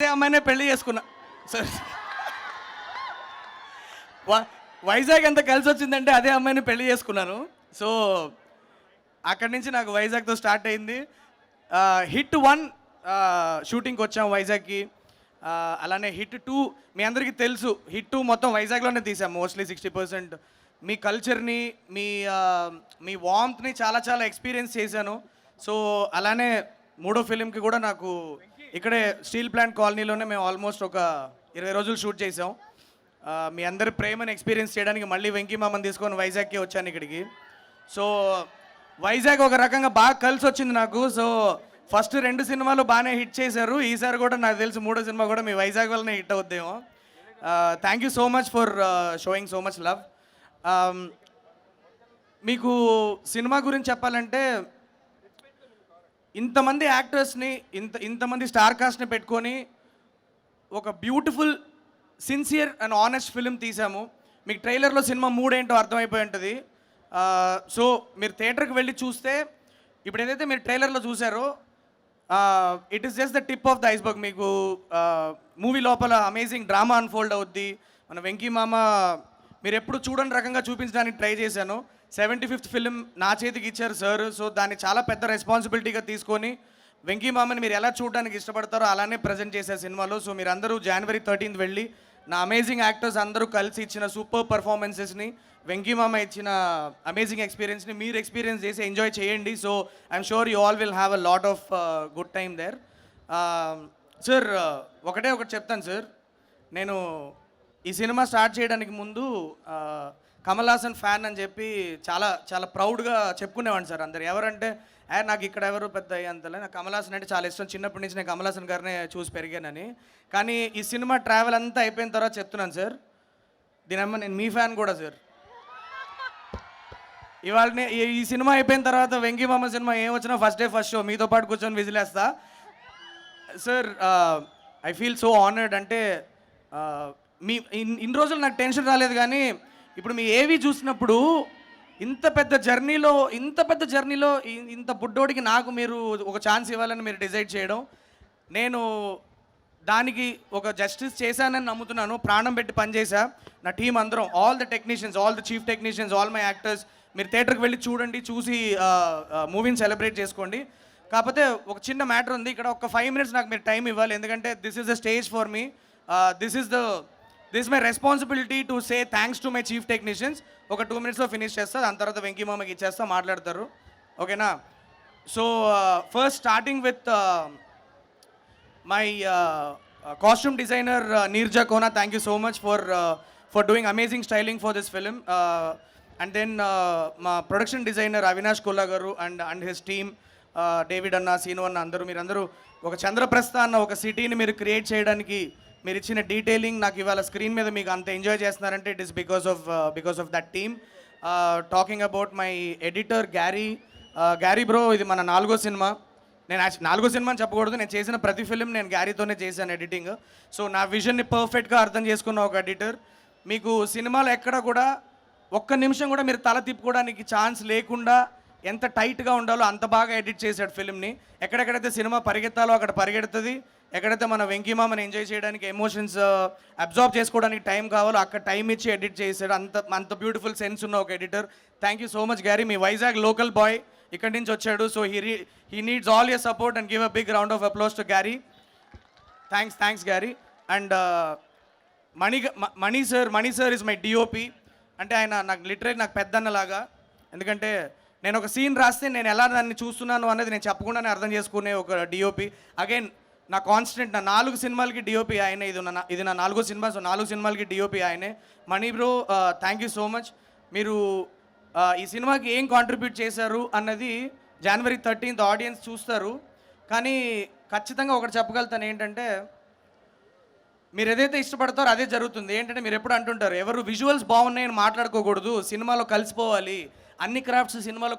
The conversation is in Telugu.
అదే అమ్మాయినే పెళ్ళి చేసుకున్నా. సార్. వై- వైజాగ్ ఎంత కలిసి వచ్చిందంటే అదే అమ్మాయిని పెళ్ళి చేసుకున్నాను. సో అక్కడి నుంచి నాకు వైజాగ్తో స్టార్ట్ అయింది. హిట్ వన్ షూటింగ్కి వచ్చాం వైజాగ్కి. అలానే హిట్ టూ మీ అందరికీ తెలుసు హిట్ టూ మొత్తం వైజాగ్లోనే తీసాం మోస్ట్లీ సిక్స్టీ పర్సెంట్. మీ కల్చర్ని మీ మీ వామ్త్ని చాలా చాలా ఎక్స్పీరియన్స్ చేశాను. సో అలానే మూడో ఫిలింకి కూడా నాకు ఇక్కడే స్టీల్ ప్లాంట్ కాలనీలోనే మేము ఆల్మోస్ట్ ఒక ఇరవై రోజులు షూట్ చేసాం మీ అందరి ప్రేమను ఎక్స్పీరియన్స్ చేయడానికి మళ్ళీ వెంకీ మామని తీసుకొని వైజాగ్కి వచ్చాను ఇక్కడికి. సో వైజాగ్ ఒక రకంగా బాగా కలిసి వచ్చింది నాకు. సో ఫస్ట్ రెండు సినిమాలు బాగానే హిట్ చేశారు. ఈసారి కూడా నాకు తెలిసి మూడో సినిమా కూడా మీ వైజాగ్ వల్లనే hit అవుద్దేమో. Thank you so much for showing so much love మీకు సినిమా గురించి చెప్పాలంటే ఇంతమంది యాక్టర్స్ని ఇంత ఇంతమంది స్టార్ కాస్ట్ని పెట్టుకొని ఒక beautiful sincere and honest film తీసాము. మీకు ట్రైలర్లో సినిమా మూడేంటో అర్థమైపోయి ఉంటుంది. సో మీరు థియేటర్కి వెళ్ళి చూస్తే ఇప్పుడు ఏదైతే మీరు ట్రైలర్లో చూసారో it is just the tip of the iceberg మీకు మూవీ లోపల అమేజింగ్ డ్రామా అన్ఫోల్డ్ అవుద్ది. మన వెంకీ మామ మీరు ఎప్పుడు చూడని రకంగా చూపించడానికి ట్రై చేశాను. సెవెంటీ ఫిఫ్త్ ఫిలిం నా చేతికి ఇచ్చారు సార్. సో దాన్ని చాలా పెద్ద రెస్పాన్సిబిలిటీగా తీసుకొని వెంకీ మామని మీరు ఎలా చూడడానికి ఇష్టపడతారో అలానే ప్రజెంట్ చేసే సినిమాలో. సో మీరు అందరూ జనవరి థర్టీన్త్ వెళ్ళి నా అమేజింగ్ యాక్టర్స్ అందరూ కలిసి ఇచ్చిన సూపర్ పర్ఫార్మెన్సెస్ని వెంకీ మామ ఇచ్చిన అమేజింగ్ ఎక్స్పీరియన్స్ని మీరు ఎక్స్పీరియన్స్ చేసి ఎంజాయ్ చేయండి. So I'm sure you all will have a lot of good time there sir ఒకటే ఒకటి చెప్తాను సార్ నేను ఈ సినిమా స్టార్ట్ చేయడానికి ముందు uh, కమల్ హాసన్ ఫ్యాన్ అని చెప్పి చాలా చాలా ప్రౌడ్గా చెప్పుకునేవాడిని సార్ అందరు. ఎవరంటే ఏ నాకు ఇక్కడ ఎవరు పెద్ద అంతలే నాకు కమల్ హాసన్ అంటే చాలా ఇష్టం. చిన్నప్పటి నుంచి నేను కమల్ హాసన్ గారినే చూసి పెరిగానని. కానీ ఈ సినిమా ట్రావెల్ అంతా అయిపోయిన తర్వాత చెప్తున్నాను సార్. దీనమ్మ నేను మీ ఫ్యాన్ కూడా సార్. ఇవాళ ఈ- ఈ సినిమా అయిపోయిన తర్వాత వెంకీమామ సినిమా ఏం వచ్చినా ఫస్ట్ డే ఫస్ట్ షో. మీతో పాటు కూర్చొని విజిలేస్తా. Sir I feel so honoured అంటే మీ ఇన్ని రోజులు నాకు టెన్షన్ రాలేదు కానీ ఇప్పుడు మీ ఏవి చూసినప్పుడు ఇంత పెద్ద జర్నీలో ఇంత పెద్ద జర్నీలో ఇంత బుడ్డోడికి నాకు మీరు ఒక ఛాన్స్ ఇవ్వాలని మీరు డిసైడ్ చేయడం నేను దానికి ఒక జస్టిస్ చేశానని నమ్ముతున్నాను ప్రాణం పెట్టి పనిచేసా నా టీం అందరం all the technicians all the chief technicians all my actors మీరు థియేటర్కి వెళ్ళి చూడండి చూసి మూవీని సెలబ్రేట్ చేసుకోండి. కాకపోతే ఒక చిన్న మ్యాటర్ ఉంది ఇక్కడ ఒక ఫైవ్ మినిట్స్ నాకు మీరు టైం ఇవ్వాలి ఎందుకంటే this is the stage for me this is the this my responsibility to say thanks to my chief technicians ఒక టూ మినిట్స్లో ఫినిష్ చేస్తా దాని తర్వాత వెంకీ వెంకీమామకి ఇచ్చేస్తా మాట్లాడతారు. ఓకేనా so first starting with my costume designer Neerja Kona thank you so much for for doing amazing styling for this film and then మా ప్రొడక్షన్ డిజైనర్ అవినాష్ కుల్లా గారు and and his team David అన్న సీను అన్న అందరూ మీరు అందరూ ఒక చంద్రప్రస్థ అన్న ఒక సిటీని మీరు క్రియేట్ చేయడానికి మీరు ఇచ్చిన డీటెయిలింగ్ నాకు ఇవాళ స్క్రీన్ మీద మీకు అంత ఎంజాయ్ చేస్తున్నారంటే it is because of because of that team talking about my editor Gary Gary bro ఇది మన నాలుగో సినిమా. నేను నాలుగో సినిమా అని చెప్పకూడదు. నేను చేసిన ప్రతి ఫిలిం నేను గ్యారీతోనే చేశాను ఎడిటింగ్ సో నా విజన్ని పర్ఫెక్ట్గా అర్థం చేసుకున్న ఒక ఎడిటర్ మీకు సినిమాలో ఎక్కడ కూడా ఒక్క నిమిషం కూడా మీరు తల తిప్పుకోవడానికి ఛాన్స్ లేకుండా ఎంత టైట్గా ఉండాలో అంత బాగా ఎడిట్ చేశాడు ఫిల్మ్ని. ఎక్కడెక్కడైతే సినిమా పరిగెత్తాలో అక్కడ పరిగెడుతుంది ఎక్కడైతే మన వెంకీమామని ఎంజాయ్ చేయడానికి ఎమోషన్స్ అబ్జార్బ్ uh, చేసుకోవడానికి టైం కావాలో అక్కడ టైం ఇచ్చి ఎడిట్ చేశాడు. అంత అంత బ్యూటిఫుల్ సెన్స్ ఉన్న ఒక editor. Thank you so much Gary me Vizag local boy ఇక్కడి నుంచి వచ్చాడు. So he he needs all your support and give a big round of applause to Gary thanks thanks Gary and Mani Mani sir Mani sir is my DOP అంటే ఆయన నాకు లిటరీ నాకు పెద్దన్నలాగా ఎందుకంటే నేను ఒక సీన్ రాస్తే నేను ఎలా దాన్ని చూస్తున్నాను అనేది నేను చెప్పకుండానే అర్థం చేసుకునే ఒక డిఓపి అగైన్ నా కాన్స్టెంట్ నా నాలుగు సినిమాలకి డిఓపి ఆయనే. ఇది నా ఇది నా నాలుగో సినిమా సో నాలుగు సినిమాలకి డిఓపి ఆయనే. Mani bro thank you so much మీరు ఈ సినిమాకి ఏం కాంట్రిబ్యూట్ చేశారు అన్నది జనవరి థర్టీన్త్ ఆడియన్స్ చూస్తారు. కానీ ఖచ్చితంగా ఒకటి చెప్పగలుగుతాను ఏంటంటే మీరు ఏదైతే ఇష్టపడతారో అదే జరుగుతుంది. ఏంటంటే మీరు ఎప్పుడు అంటుంటారు ఎవరు విజువల్స్ బాగున్నాయని మాట్లాడుకోకూడదు సినిమాలో కలిసిపోవాలి. అన్ని క్రాఫ్ట్స్ సినిమాలో